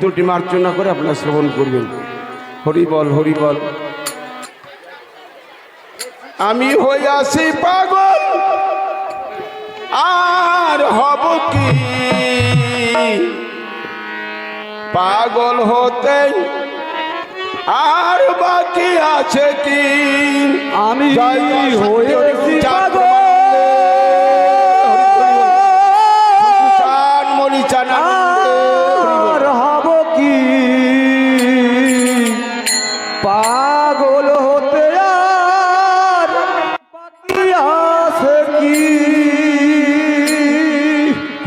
দুটি মার্চনা করে আপনারা শ্রবণ করবেন। হরি বল হরি বল আমি হই আসি পাগল। আর হব কি? পাগল হতে আর বাকি আছে কি? আমি হয়ে পাগল।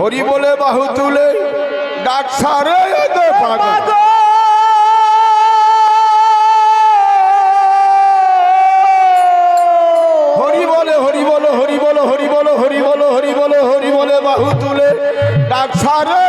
হরি বলে বাহু তুলে, ডাক হরি পাগল। হরি বলো হরি বলো হরি বলো, হরি বলে বাহু তুলে, ডাক সারে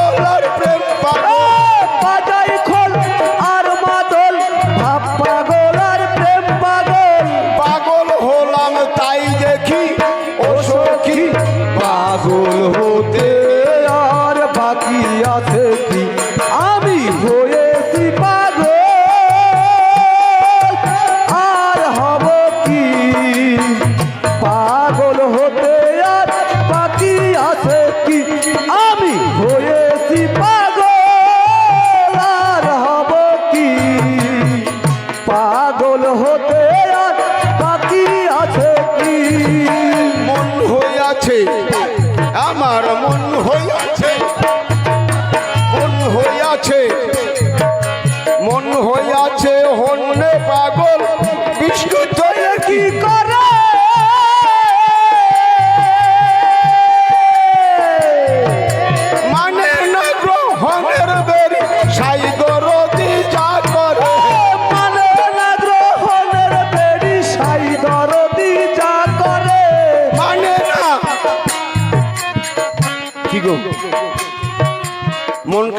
মৌলার প্রেম পাগল।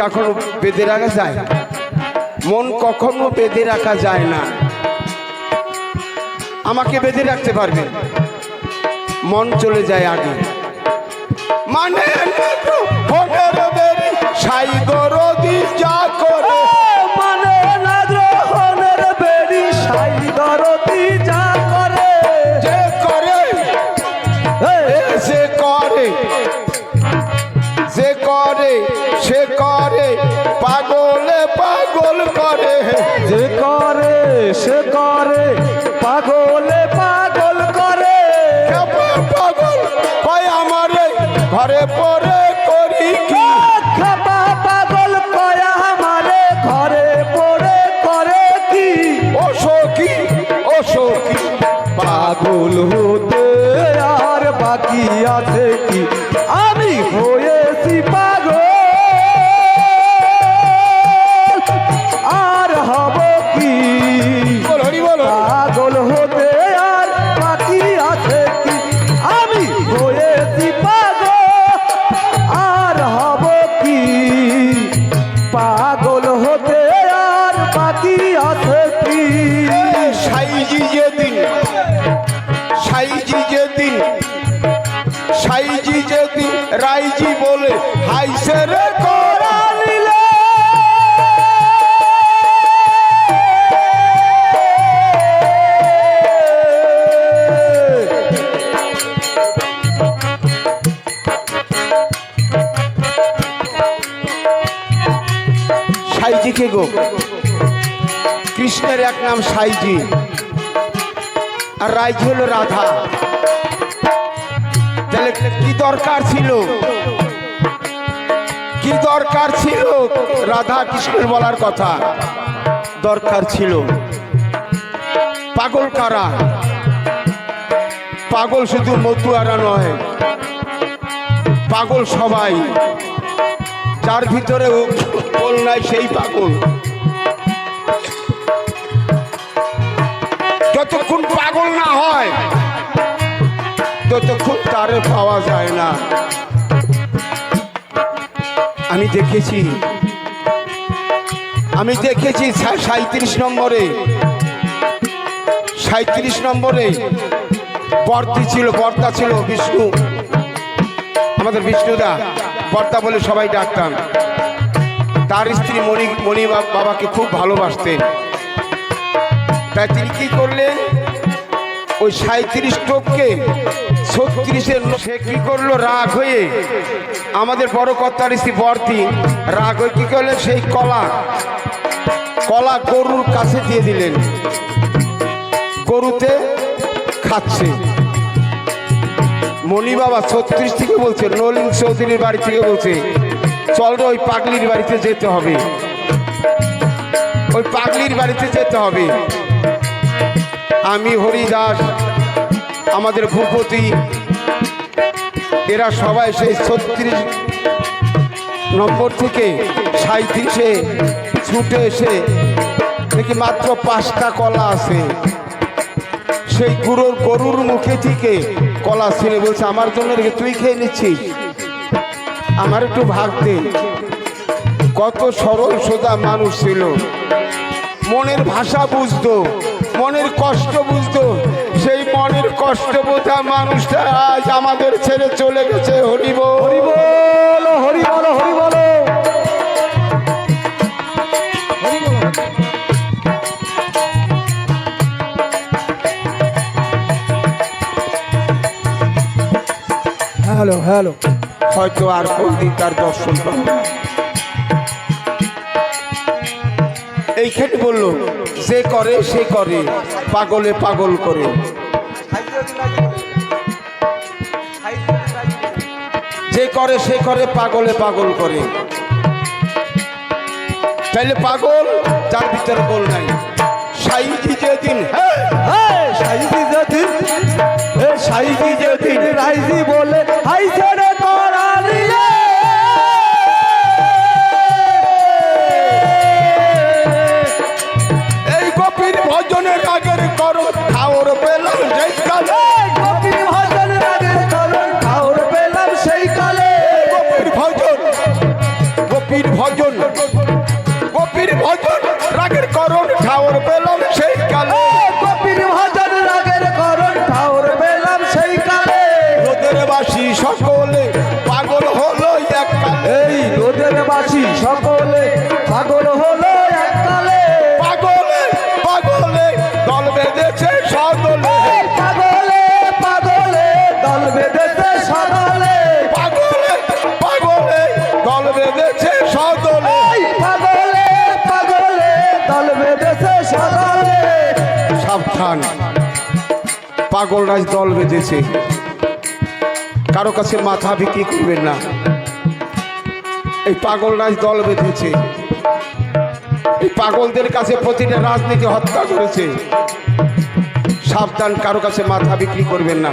কখনো বেঁধে রাখা যায়? মন কখনো বেঁধে রাখা যায় না। আমাকে বেঁধে রাখতে পারবে? মন চলে যায় আগে। মানে সাইগো সাইজি যদি রাইজি বলে হাইসের রে কে গো? কৃষ্ণের এক নাম সাইজি। আর রাইজি হলো রাধা। তাহলে কি দরকার ছিল? কি দরকার ছিল? রাধা কৃষ্ণের বলার কথা। দরকার ছিল। পাগল কারা? পাগল শুধু মতুয়ারা নয়। পাগল সবাই। যার ভিতরে বল নাই, সেই পাগল। যতক্ষণ পাগল না হয় ততক্ষণ তার পাওয়া যায় না। আমি দেখেছি। আমি দেখেছি সাঁত্রিশ নম্বরে। সাঁত্রিশ নম্বরে বর্তি ছিল বর্তা ছিল বিষ্ণু। আমাদের বিষ্ণুদা বর্তা বলে সবাই ডাকতাম তার স্ত্রী মণি মণি বাবাকে খুব ভালোবাসতেন। তাই তিনি কি করলেন? ওই সাঁত্রিশ টোপকে ছত্রিশের সে কি করল? রাগ হয়ে আমাদের বড় কর্তার স্ত্রী বর্তি রাগ হয়ে কি করলেন? সেই কলা কলা গরুর কাছে দিয়ে দিলেন। গরুতে খাচ্ছে। মণি বাবা ছত্রিশ থেকে বলছে, নলিন চৌধুরীর বাড়ি থেকে বলছে, চল ওই পাগলির বাড়িতে যেতে হবে। ওই পাগলির বাড়িতে যেতে হবে। আমি হরিদাস, আমাদের ভূপতি। এরা সবাই সেই ছত্রিশ নম্বর থেকে সাঁত্রিশে ছুটে এসে দেখি মাত্র পাঁচটা কলা আছে। সেই গুরুর গরুর মুখে থেকে কলা ছিঁড়ে বলছে, আমার জন্য রেখে তুই খেয়ে নিচ্ছিস। আমার একটু ভাগ দে। কত সরল সোজা মানুষ ছিল। মনের ভাষা বুঝতো। মনের কষ্ট বুঝতো। সেই মনের কষ্ট বোঝা মানুষটা আজ আমাদের ছেড়ে চলে গেছে হরিব হরিব বল হরি বল হরি বল। Hello hello. হয়তো আর কোনদিন তার দর্শন পাবো এইখানে বলল, যে করে, সে করে, পাগলে পাগল করে। যে করে, সে করে, পাগলে পাগল করে। তাইলে পাগল, যার ভিতরে বল নাই। সাইজি যেদিন সাইজি যেদিন সাইজি যেদিন রাইজি বলে হাই ছেড়ে গোপীর ভজন রাগের করণ খাওয়ার পেলাম পাগল রাজ দল বেঁধেছে। কারও কাছে মাথা বিক্রি করবেন না। এই পাগল রাজ দল বেঁধেছে। এই পাগলদের কাছে প্রতিটা রাজনীতি হত্যা করেছে। সাবধান, কারও কাছে মাথা বিক্রি করবেন না।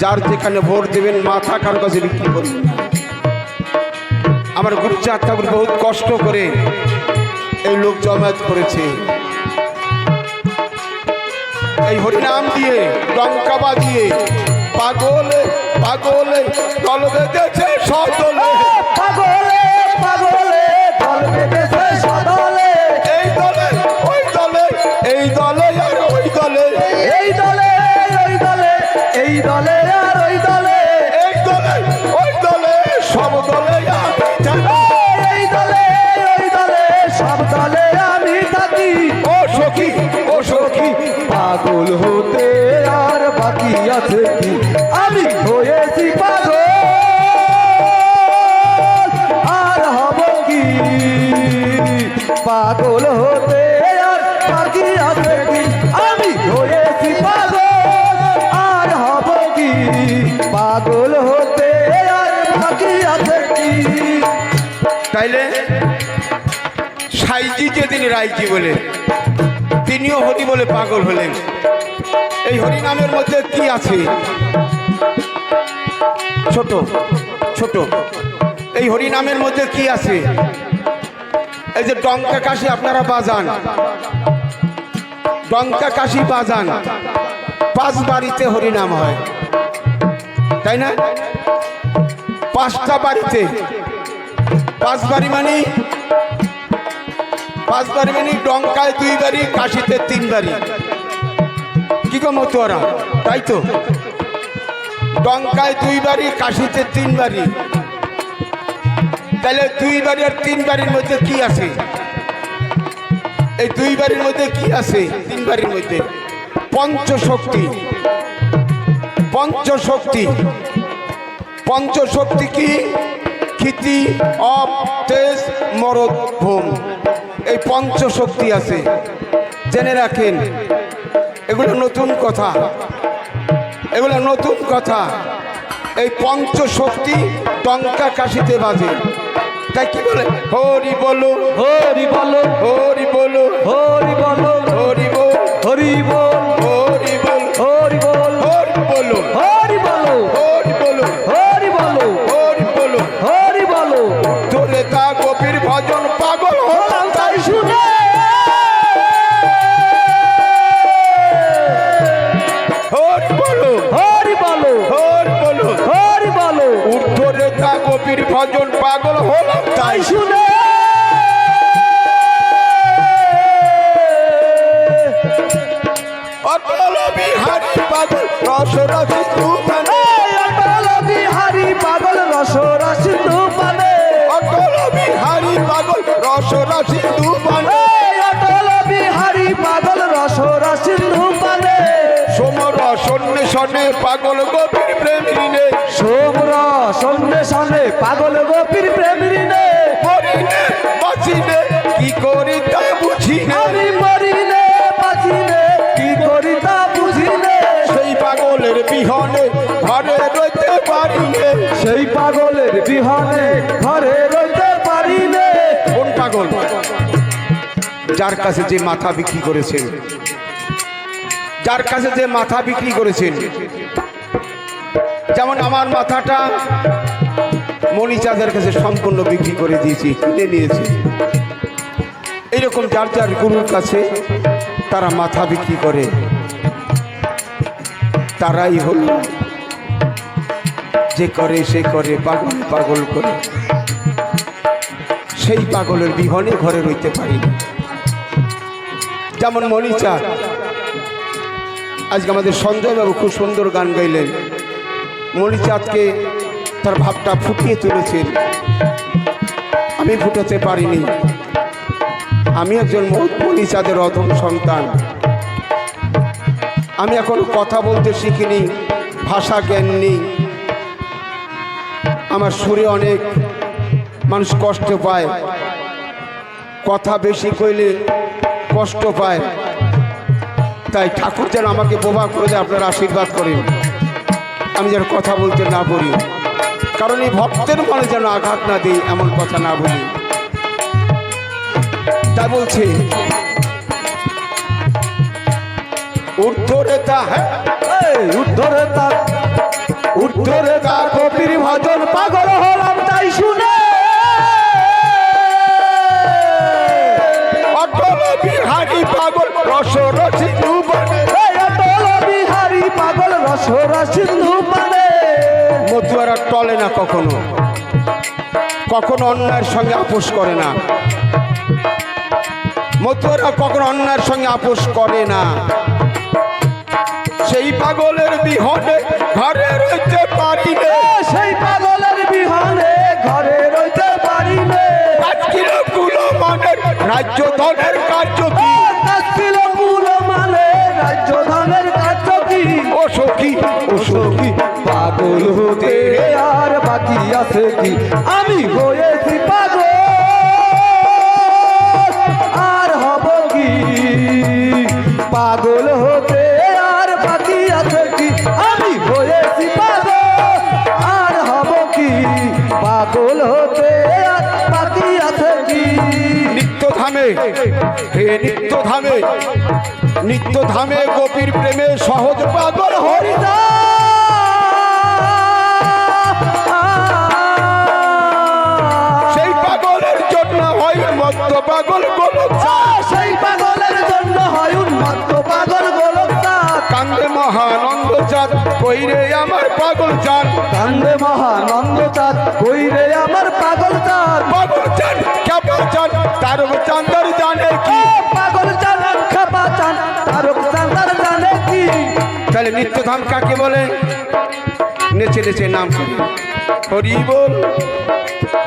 যার যেখানে ভোট দেবেন, মাথা কারও কাছে বিক্রি করবেন না। আমার গুরুচাঁদ ঠাকুর বহুত কষ্ট করে এই লোক জমায়েত করেছে। এই হরিনাম দিয়ে লঙ্কা বাজিয়ে পাগলে পাগলে দল বেঁধেছে সকলে পাগলে পাগলে দল বেঁধেছে সদলে। এই দলে ওই দলে এই দলে আর ওই দলে। এই দলে ওই দলে এই দলে পাগল হতে আর বাকি আছে কি? আমি হয়েছি পাগল, আর হব কি? পাগল হতে আর বাকি আছে কি? তাইলে সাইজি যেদিন রাইজি বলে, তিনিও হরি বলে পাগল হলেন। এই হরি নামের মধ্যে কি আছে? ছোট ছোট। এই হরি নামের মধ্যে কি আছে? এই যে ডঙ্কা কাশি আপনারা বাজান। ডঙ্কা কাশি বাজান। পাঁচ বাড়িতে হরিনাম হয়। তাই না? পাঁচটা বাড়িতে। পাঁচ বাড়ি মানে পাঁচ বাড়ি মানে ডঙ্কায় দুই বাড়ি, কাশিতে তিন বাড়ি। কি গো মতুয়ারা? তাই তো? ডঙ্কায় দুই বাড়ি, কাশিতে তিন বাড়ি। তাহলে দুই বাড়ি আর তিন বাড়ির মধ্যে কি আছে? এই দুই বাড়ির মধ্যে কি আছে? তিন বাড়ির মধ্যে পঞ্চশক্তি। পঞ্চশক্তি। পঞ্চশক্তি কি? ক্ষিতি, অপ, তেজ, মরদ, ভূম। এই পঞ্চশক্তি আছে। জেনে রাখেন, এগুলো নতুন কথা। এগুলো নতুন কথা। এই পঞ্চশক্তি টঙ্কা কাশিতে বাজে। তাই কি বলে? হরি বলো। হরি বলো। হরি বলো। হরি বলো। হরি বল। হরি বল। হরি বল। হরি বল। হরি বলো। ভজন পাগল হলাম তাই শুনে। অটল বিহারী পাগল রসরাসি তুমানে এই অটল বিহারী পাগল রসরা সিন্ধু পানে অটল বিহারী পাগল অটল বিহারী পাগল গোপীর ঘরে রইতে পারি সেই পাগলের বিহানে ঘরে রইতে পারি কোন পাগল? যার কাছে যে মাথা বিক্রি করেছেন। যার কাছে যে মাথা বিক্রি করেছেন। যেমন আমার মাথাটা মণিচাঁদের কাছে সম্পূর্ণ বিক্রি করে দিয়েছি, কিনে নিয়েছি। এরকম যার যার গুরুর কাছে তারা মাথা বিক্রি করে। তারাই হল যে করে, সে করে, পাগল পাগল করে। সেই পাগলের বিহনে ঘরে রইতে পারি যেমন মণিচাঁদ। আজকে আমাদের সঞ্জয় বাবু খুব সুন্দর গান গাইলেন। মণিচাঁদকে তার ভাবটা ফুটিয়ে তুলেছেন। আমি ফুটাতে পারিনি। আমি একজন ম- অধম সন্তান। আমি এখন কথা বলতে শিখিনি, ভাষা জ্ঞান নেই। আমার সুরে অনেক মানুষ কষ্ট পায়। কথা বেশি কইলে কষ্ট পায়। তাই ঠাকুর যেন আমাকে বোবা করে দেয়, আপনারা আশীর্বাদ করেন। আমি যেন কথা বলতে না পারি। কারণ এই ভক্তের মনে যেন আঘাত না দিই, এমন কথা না বলি। তা বলছে, ঊর্ধ্বরে তা হ্যাঁ এই উদ্ধরে তার উদ্ধরে তার ভজন পাগল হলাম, তাই শুনে। বিহারী পাগল রস রসি অটল বিহারী পাগল রসরা সিন্ধু পানে মতুয়ারা টলে না কখনো। কখনো অন্যায়ের সঙ্গে আপোষ করে না। মতুয়ারা কখনো অন্যায়ের সঙ্গে আপোষ করে না। সেই পাগলের বিহনে ঘরে রইতে পারি সেই পাগলের বিহনে ঘরে রইতে পারি আজকেরগুলো মানের রাজ্য দলের কার্য কি? গুলো মানে রাজ্য দলের কার্য কি? ও সখী ও সখী। পাগল হতে আর বাকি আছে কি? আমি হয়েছি পাগল আর হব কি? পাগল হে নিত্য ধামে নিত্য ধামে গোপীর প্রেমে সহজ পাগল হরি সেই পাগলের জন্য হয় মত্ত পাগল গোলক সেই পাগলের জন্য হয় উন্মত্ত পাগল গোলকদার কান্দে মহানন্দ চাঁদ কইরে আমার পাগল চাঁদ কান্দে মহানন্দ চাঁদ কই রে আমার পাগল চাঁদ তারক চাঁদার জানে কি? পাগল চাঁদ খেপা চাঁদ তারক চাঁদার জানে কি? তাহলে নিত্যধাম কাকে বলে? নেচে নেচে নাম করি। হরি বল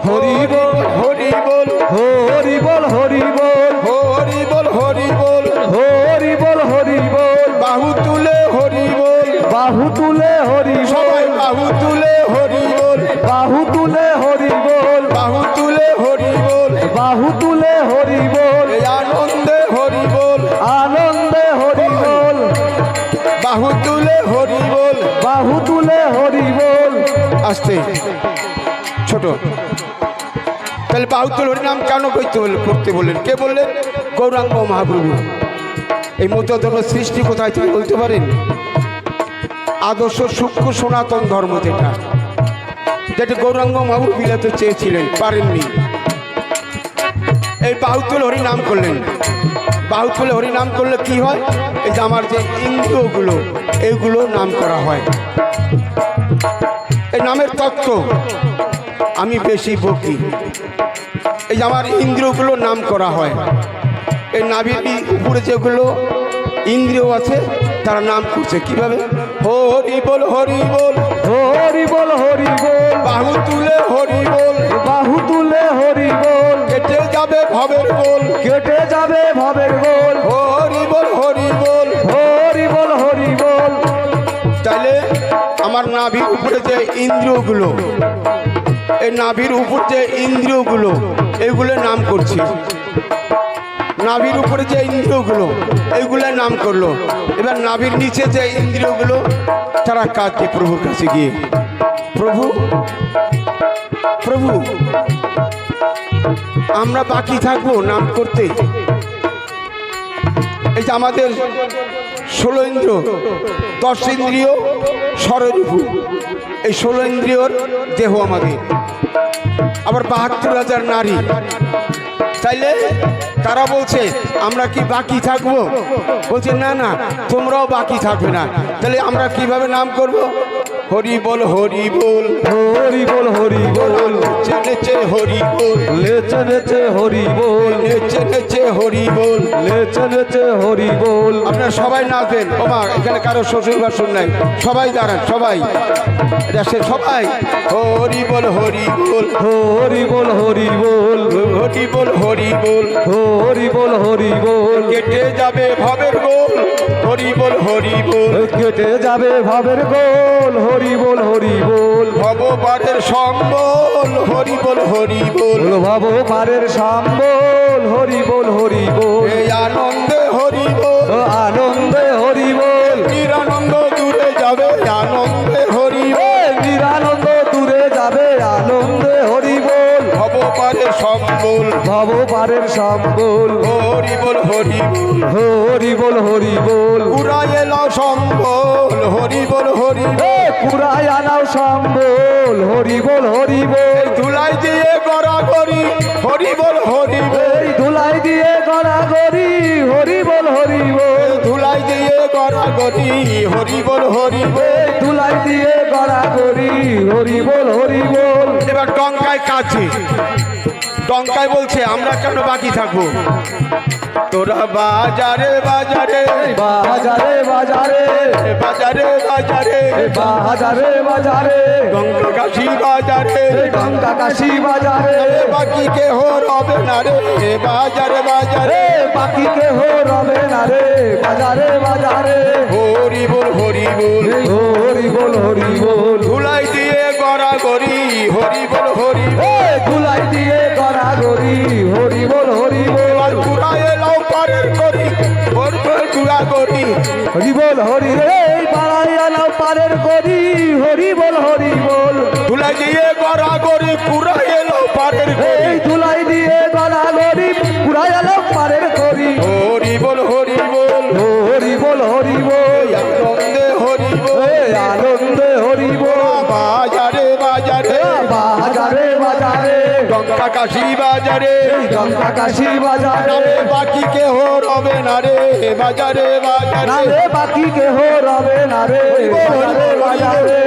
হরি বল হরি বল। হরি বল হরি বল। হরি বল হরি বল। হরি বল হরি বল। বাহু তুলে হরি বল। বাহু তুলে হরি সবাই বাহু তুলে হরি বল। বাহু তুলে হরি বল। বাহু তুলে হরি বল। বাহু তুলে হরি বল। আনন্দে হরি বল। আনন্দে হরি বল। বাহু তুলে হরি বল। বাহু তুলে হরি বল। আসতে। ছোট। তাহলে বাহুতুল হরিনাম কেন করতে বললেন? করতে বললেন। কে বললেন? গৌরাঙ্গ মহাপ্রভু। এই মধ্যধর্ম সৃষ্টি কোথায় থেকে বলতে পারেন? আদর্শ সূক্ষ্ম সনাতন ধর্ম যেটা। যেটা গৌরাঙ্গ মহাপ্রভু বিলাতে চেয়েছিলেন পারেননি। এই বাহুতুল হরি নাম করলেন। বাহুতুল হরি নাম করলে কি হয়? এই যে আমার যে ইন্দ্রগুলো এইগুলো নাম করা হয়। এই নামের তত্ত্ব আমি বেশি বকি। এই যে আমার ইন্দ্রিয়গুলো নাম করা হয়। এই নাভির উপরে যেগুলো ইন্দ্রিয় আছে তারা নাম করছে কীভাবে? হরি বল হরি বল। হরি বল হরি বল। বাহু তুলে হরি বল। বাহু তুলে হরি বল। যাবে ভবের বল কেটে যাবে ভবের বল হরি বল হরি বল। হরি বল হরি বল। তাহলে আমার নাভির উপরে যে ইন্দ্রিয়গুলো এই নাভির উপর যে ইন্দ্রিয়গুলো এগুলো নাম করছি। নাভির উপরে যে ইন্দ্রিয়গুলো এইগুলো নাম করল। এবার নাভির নিচে যে ইন্দ্রিয়গুলো তারা কাঁদছে প্রভুর কাছে গিয়ে। প্রভু? প্রভু? আমরা বাকি থাকব নাম করতে। এই যে আমাদের ষোলো ইন্দ্র দশ ইন্দ্রিয় ষড়রূপু এই ষোলো ইন্দ্রিয়র দেহ আমাদের। আবার বাহাত্তর হাজার নারী। তাইলে তারা বলছে, আমরা কি বাকি থাকব? বলছে, না না, তোমরাও বাকি থাকবে না। তাহলে আমরা কীভাবে নাম করব? হরি বল হরি বল হরি বল হরি বল নেচে নেচে হরি বল লেচে নেচে হরি বল নেচে নেচে হরি বল লেচে নেচে হরি বল আপনারা সবাই নাচবেন ওমা এখানে কারও শ্বশুর বাসন নাই সবাই দাঁড়ান সবাই এটা সে সবাই হরি বল হরি বল হরি বল হরি বল হরি বল হরি বল হরি বল হরি বল কেটে যাবে ভবের গোল হরি বল হরি বল কেটে যাবে ভাবের গোল হরি বল হরি বল ভববারের সম্বল হরি বল হরি বল পারের সাম্বল হরি বল হরি বল এই আনন্দে হরি বল আনন্দে হরি বল নিরানন্দ দূরে যাবে আনন্দে হরি বল নিরানন্দ দূরে যাবে আনন্দে হরি বল ভববারের সম্বল। ভব পারের সম্বল। হরি বল হরি বল হরি বল হরি বল এলো সম্বল। হরি বল হরি পুরায় আনাও সম্বল। হরি বল হরি বল। ধুলাই দিয়ে গড়া করি হরি বল হরি বল। ধুলাই দিয়ে গড়া গড়ি হরি বল হরি বল। ধুলাই দিয়ে গড়া করি হরি বল হরি বল। ধুলাই দিয়ে গড়া গড়ি হরি বল হরি বল। এবার টঙ্কায় কাছে টঙ্কায় বলছে আমরা কেন বাকি থাকব? তোরা বাজারে বাজারে। বাজারে বাজারে। বাজারে বাজারে। বাজারে বাজারে। গঙ্গা কাশি বাজারে। গঙ্গা কাশি বাজারে। বাকি কেহ রবে না রে? এ বাজারে বাজারে। বাকি কেহ রবে না রে? বাজারে বাজারে। হরি বল হরি বল হরি বল হরি বল ধুলাই দিয়ে গড়া গড়ি হরি বল হরি বল ধুলাই দিয়ে গড়া গড়ি গুড়া করি হরি বল। হরি রে আনাও পারের করি হরি বল হরি বল। ধুলাই দিয়ে গড়া গড়ি পুরা এলো পারের করি। তুলাই ধুলাই দিয়ে গড়া গড়ি পুরাই আলো কাশি বাজারে। গঙ্গা কাশি বাজারে। নামে বাকি কেহ রবে না রে বাজারে বাজারে। নামে বাকি কেহ রবে না রে বাজারে বাজারে।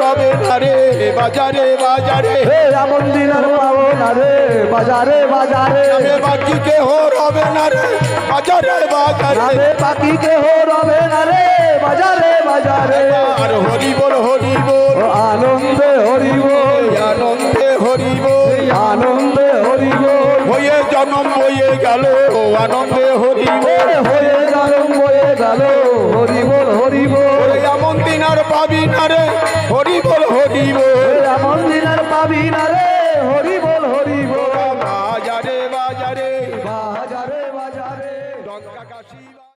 রবে না রে বাজারে বাজারে। হে এমন দিন আর পাবো না রে বাজারে বাজারে। নামে বাকি কেহ রবে না রে বাজারে বাজারে। নামে বাকি কেহ রবে না রে বাজারে বাজারে। আর হরি বল হরি বল। আনন্দে হরিব আনন্দে হরি বল। আনন্দে হরিব হয়ে জনম হয়ে গেল আনন্দে হরি বল। হয়ে গেল। বয়ে গেল হরিবল হরিবল এমন দিন আর পাবি না রে হরি বল হরি বল। এমন দিন আর পাবি না রে হরি